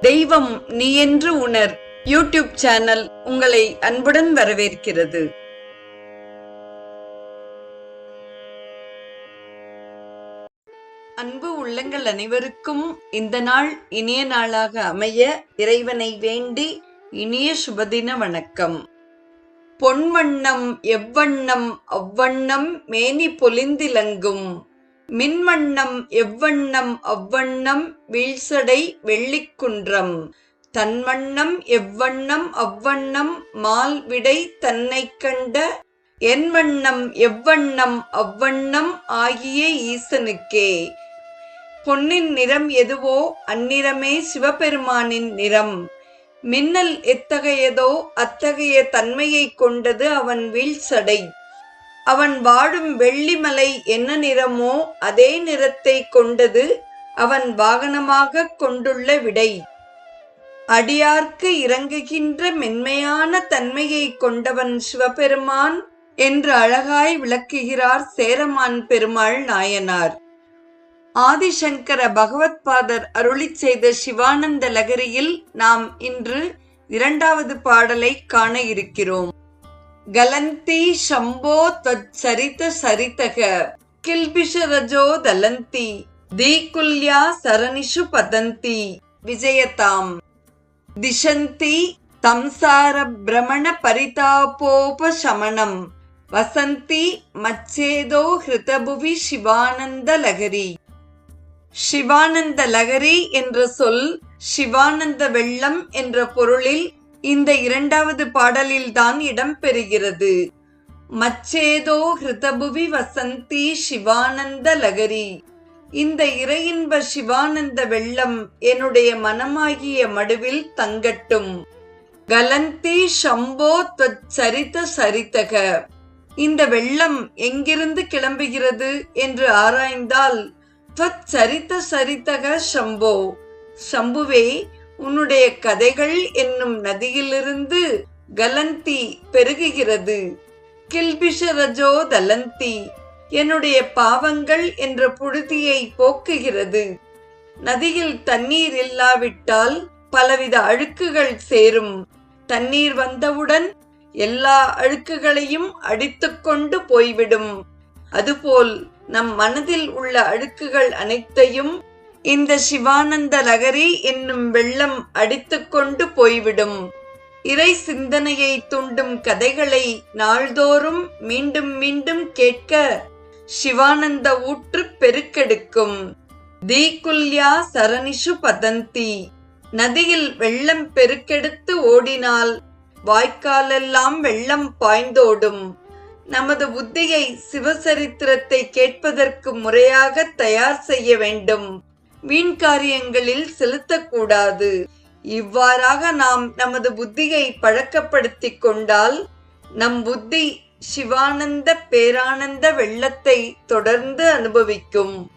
தெய்வம் நீ என்று உணர். யூடியூப் சேனல் உங்களை அன்புடன் வரவேற்கிறது. அன்பு உள்ளங்கள் அனைவருக்கும் இந்த நாள் இனிய நாளாக அமைய இறைவனை வேண்டி இனிய சுபதின வணக்கம். பொன்வண்ணம் எவ்வண்ணம் அவ்வண்ணம் மேனி பொலிந்திலங்கும். மின்வண்ணம் எவ்வண்ணம் அவ்வண்ணம் வீழ்சடை வெள்ளிக்குன்றம். தன்வண்ணம் எவ்வண்ணம் அவ்வண்ணம் மால்விடை தன்னைக் கண்ட என்வண்ணம் எவ்வண்ணம் அவ்வண்ணம் ஆகிய ஈசனுக்கே. பொன்னின் நிறம் எதுவோ அந்நிறமே சிவபெருமானின் நிறம். மின்னல் எத்தகையதோ அத்தகைய தன்மையைக் கொண்டது அவன் வீழ்சடை. அவன் வாழும் வெள்ளிமலை என்ன நிறமோ அதே நிறத்தை கொண்டது அவன் வாகனமாகக் கொண்டுள்ள விடை. அடியார்க்கு இறங்குகின்ற மென்மையான தன்மையைக் கொண்டவன் சிவபெருமான் என்று அழகாய் விளக்குகிறார் சேரமான் பெருமாள் நாயனார். ஆதிசங்கர பகவத்பாதர் அருளிச் செய்த சிவானந்த லகரியில் நாம் இன்று இரண்டாவது பாடலை காண இருக்கிறோம். கலந்தி சம்போ தச்சரித சரிதக கில்பிஷரஜோ தலந்தி. தீக்குல்யா சரணிஷு பதந்தி. விஜயதாம். திசந்தி தம்சார பிரமண பரிதாபோபசமணம் வசந்தி மச்சேதோ ஹிருதபுவி சிவானந்த லகரி. சிவானந்த லகரி என்ற சொல் சிவானந்த வெள்ளம் என்ற பொருளில் இந்த இரண்டாவது பாடலில் தான் இடம்பெறுகிறது. மச்சேதோ ஹிருதபுவி வசந்தி சிவானந்த லகரி. இந்த இறையின்ப சிவானந்த வெள்ளம் என்னுடைய மனமாகிய மடுவில் தங்கட்டும். கலந்தி ஷம்போ சரித சரித்தக இந்த வெள்ளம் எங்கிருந்து கிளம்புகிறது என்று ஆராய்ந்தால் சரித்த சரித்தக ஷம்போ. சம்புவே உன்னுடைய கதைகள் என்னும் நதியிலிருந்து கலந்தி பெருகுகிறது. கில்பிஷரஜோ தலந்தி என்னுடைய பாவங்கள் என்ற புழுதியை போக்குகிறது. நதியில் தண்ணீர் இல்லாவிட்டால் பலவித அழுக்குகள் சேரும். தண்ணீர் வந்தவுடன் எல்லா அழுக்குகளையும் அடித்துக்கொண்டு போய்விடும். அதுபோல் நம் மனதில் உள்ள அழுக்குகள் அனைத்தையும் இந்த சிவானந்த லகரி என்னும் வெள்ளம் அடித்துக்கொண்டு போய்விடும். இறை சிந்தனையை தூண்டும் கதைகளை நாள்தோறும் மீண்டும் மீண்டும் கேட்க சிவானந்த ஊற்று பெருக்கெடுக்கும். தீகுல்யா சரணிஷு பதந்தி. நதியில் வெள்ளம் பெருக்கெடுத்து ஓடினால் வாய்க்காலெல்லாம் வெள்ளம் பாய்ந்தோடும். நமது புத்தியை சிவசரித்திரத்தை கேட்பதற்கு முறையாக தயார் செய்ய வேண்டும். வீண் காரியங்களில் செலுத்தக்கூடாது. இவ்வாறாக நாம் நமது புத்தியை பழக்கப்படுத்திக் கொண்டால் நம் புத்தி சிவானந்த பேரானந்த வெள்ளத்தை தொடர்ந்து அனுபவிக்கும்.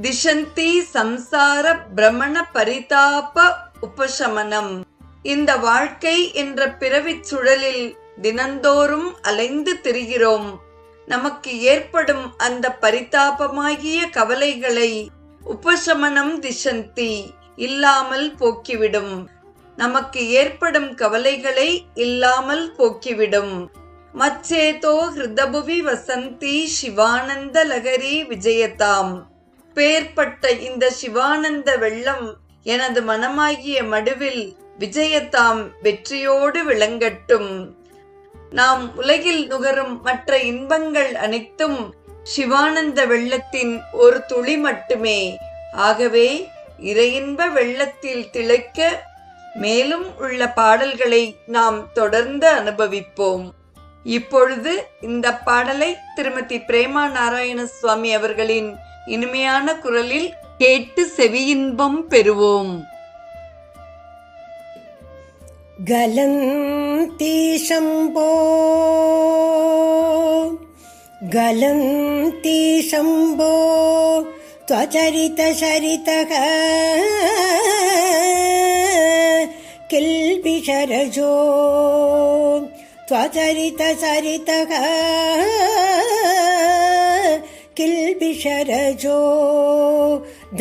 திசந்தி சம்சார பிரமண பரிதாப உபசமனம். இந்த வாழ்க்கை என்ற பிறவிச் சுழலில் தினந்தோறும் அலைந்து திரிகிறோம். நமக்கு ஏற்படும் அந்த பரிதாபமாகிய கவலைகளை உபசமனம் திசந்தி இல்லாமல் போக்கிவிடும். நமக்கு ஏற்படும் கவலைகளை இல்லாமல் போக்கிவிடும். மச்சேதோ ஹிருதபுவி வசந்தி சிவானந்த லகரி விஜயதாம். பேர்பட்ட இந்த சிவானந்த வெள்ளம் எனது மனமாகிய மடுவில் விஜயதாம் வெற்றியோடு விளங்கட்டும். நாம் உலகில் நுகரும் மற்ற இன்பங்கள் அனைத்தும் சிவானந்த வெள்ளத்தின் ஒரு துளி மட்டுமே. ஆகவே இறையின்ப வெள்ளத்தில் திளைக்க மேலும் உள்ள பாடல்களை நாம் தொடர்ந்து அனுபவிப்போம். இப்பொழுது இந்த பாடலை திருமதி பிரேமா நாராயண சுவாமி அவர்களின் இனிமையான குரலில் கேட்டு செவியின்பம் பெறுவோம். கலந்தீஷம்போ गलन्ति शम्भो त्वचरितशरितः किल्बिषरजो त्वचरितसरितः किल्बिषरजो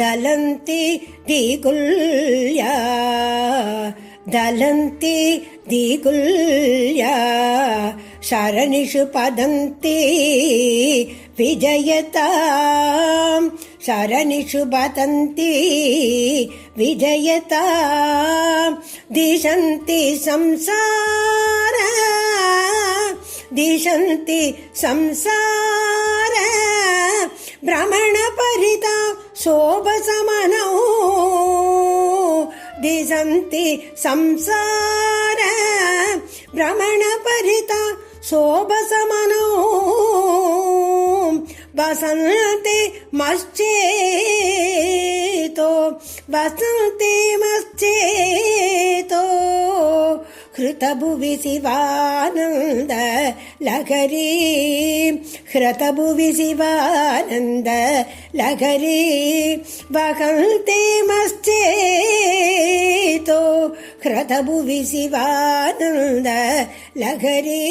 दलन्ति दिगुल्या दलन्ति दिगुल्या शरणिषु पदन्ति विजयताम् शरणिषु पतन्ति विजयता। दिशन्ति संसार। दिशन्ति संसार। भ्रमणपरिता शोभसमनौ दिशन्ति संसार। भ्रमणपरिता शोभसमनौ वसन्ति मश्चेतो वसन्ति मश्चेतो ஹிருதபுவி சிவானந்த லகரி. ஹிருதபுவி சிவானந்த லகரி. வகந்தே மஸ்தேதோ ஹிருதபுவி சிவானந்த லகரி.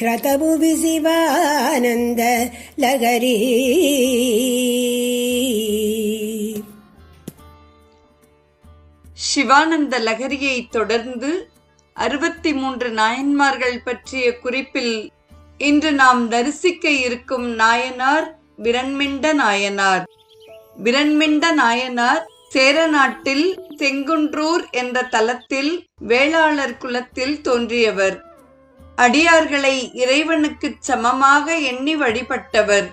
ஹிருதபுவி சிவானந்த லகரி. சிவானந்த லகரியை தொடர்ந்து அறுபத்தி மூன்று நாயன்மார்கள் பற்றிய குறிப்பில் இன்று நாம் தரிசிக்க இருக்கும் நாயனார் விரண்மிண்ட நாயனார். விரண்மிண்ட நாயனார் சேர நாட்டில் செங்குன்றூர் என்ற தலத்தில் வேளாளர் குலத்தில் தோன்றியவர். அடியார்களை இறைவனுக்குச் சமமாக எண்ணி வழிபட்டவர்.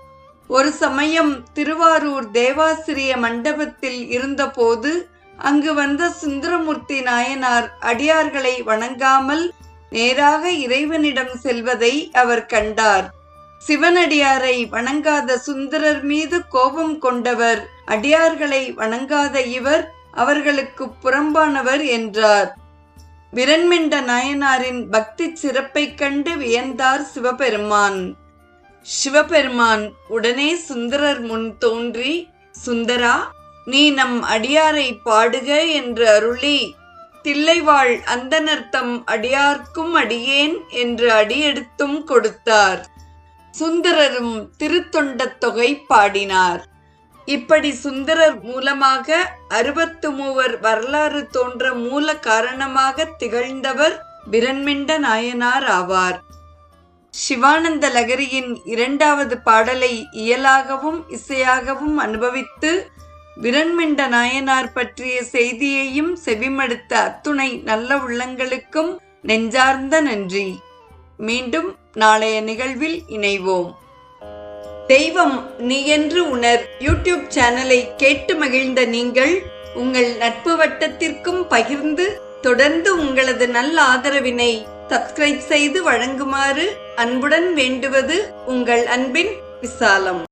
ஒரு சமயம் திருவாரூர் தேவாசிரிய மண்டபத்தில் இருந்தபோது அங்கு வந்த சுந்தரமூர்த்தி நாயனார் அடியார்களை வணங்காமல் நேராக இறைவனிடம் செல்வதை அவர் கண்டார். சிவனடியாரை வணங்காத சுந்தரர் மீது கோபம் கொண்டவர் அடியார்களை வணங்காத இவர் அவர்களுக்கு புறம்பானவர் என்றார். விரண்மிண்ட நாயனாரின் பக்தி சிறப்பைக் கண்டு வியந்தார் சிவபெருமான். சிவபெருமான் உடனே சுந்தரர் முன் தோன்றி சுந்தரா நீ நம் அடியாரை பாடுக என்று அருளி தில்லைவாழ் அந்தனர்த்தம் அடியார்க்கும் அடியேன் என்று அடியெடுத்தும் கொடுத்தார். சுந்தரரும் திருத்தொண்டத் தொகை பாடினார். இப்படி சுந்தரர் மூலமாக அறுபத்து மூவர் வரலாறு தோன்ற மூல காரணமாக திகழ்ந்தவர் விரண்மிண்ட நாயனார் ஆவார். சிவானந்த லகரியின் இரண்டாவது பாடலை இயலாகவும் இசையாகவும் அனுபவித்து விரண்மிண்ட நாயனார் பற்றிய செய்தியையும் செவிமடுத்த அத்துணை நல்ல உள்ளங்களுக்கும் நெஞ்சார்ந்த நன்றி. மீண்டும் நாளைய நிகழ்வில் இணைவோம். தெய்வம் நீ என்று உணர் யூடியூப் சேனலை கேட்டு மகிழ்ந்த நீங்கள் உங்கள் நட்பு வட்டத்திற்கும் பகிர்ந்து தொடர்ந்து உங்களது நல்ல ஆதரவினை சப்ஸ்கிரைப் செய்து வழங்குமாறு அன்புடன் வேண்டுவது உங்கள் அன்பின் விசாலம்.